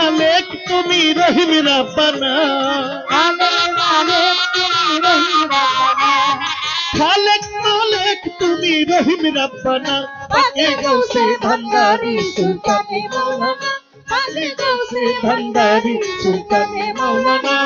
মালিক তুমি রহিম রাব্বানা খালেক মালিক তুমি রহিম রাব্বানা পাকে গৌসে ভান্ডারি সুলতানে মাওলানা পাকে গৌসে ভান্ডারি সুলতানে মাওলানা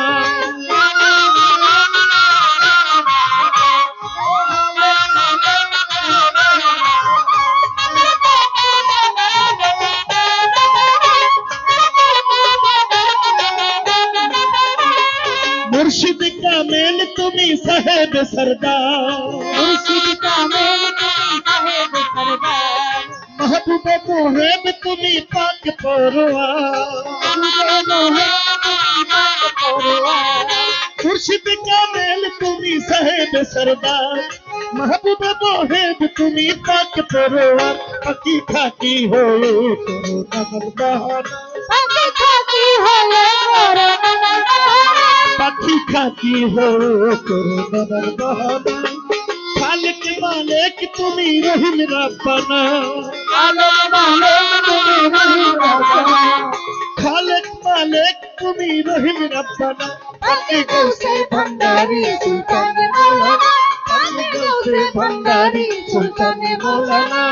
मुर्शिद का मेल तुम्हें साहेब सरदार। मुर्शिद का मेल तुम्हें साहेब सरदार। महबूब मुहेब तुम्ही पाक मुर्शिद का मेल तुम्हें साहेब सरदार। महबूब मोहेब तुम्हें पाक पोरवा पकी खाकी हो करो नगर बहाना पकी खाकी होए करो পাখি খাকি হো করো নগর বাহানা খালিক মালিক তুমি রহিম রাব্বানা। খালেক মালিক তুমি রহিম রাব্বানা। পাকে গৌসে ভান্ডারি সুলতানে ভান্ডারি মৌলানা।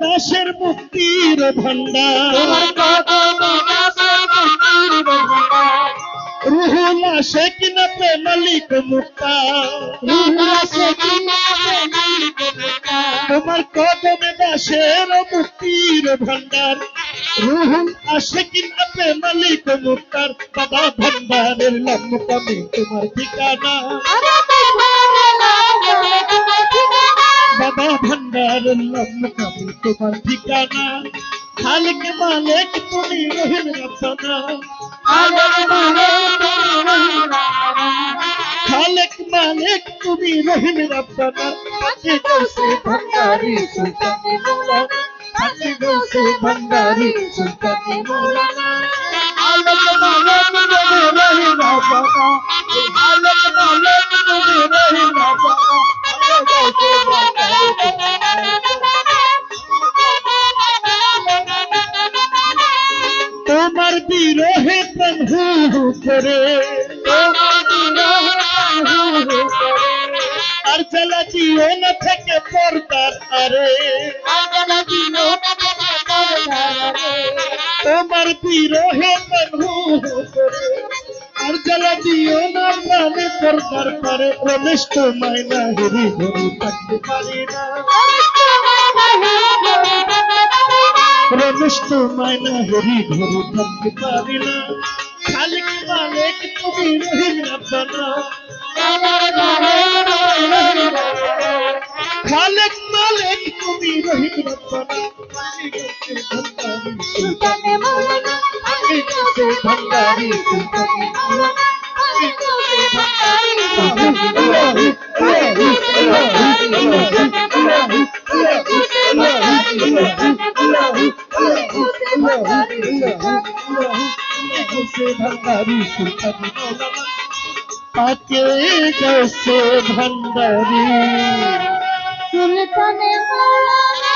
দাসের মুক্তির ভান্ডার রুহুল আশেক নবে মালিক মুক্তা। তোমার কদমে দাসের মুক্তির ভান্ডার রুহুল আশেক নবে মালিক মুক্তার। বাবা ভান্ডারের লম্বকমে তোমার ঠিকানা। ভান্ডারের লম্বকমে তোমার ঠিকানা খালিক মালিক তুমি রহিম রব্বানা খালেক মালিক তুমি রহিম রব্বানা পাকে গৌসে ভান্ডারি সুলতানে মৌলানা পাকে গৌসে ভান্ডারি সুলতানে মৌলানা খালেক মালিক তুমি রহিম রব্বানা খালেক মালিক করে আর চালা দিও না থেকে পর্দার আরে। তোমার বিরহে আর চালা দিও না প্রাণে পর্দার পারে রমেশ তোমায় না হেরি ধরি থাকতে পারি না। রমেশ তোমায় না হেরি ধরি থাকতে পারি না। খালিক মালিক তুমি খালেক মালিক তুমি রহিম ভান্ডারি মৌলানা পানি গেছে ভান্ডারি সুলতানে পাকে গেছে ভান্ডারি। সুলতানে মৌলানা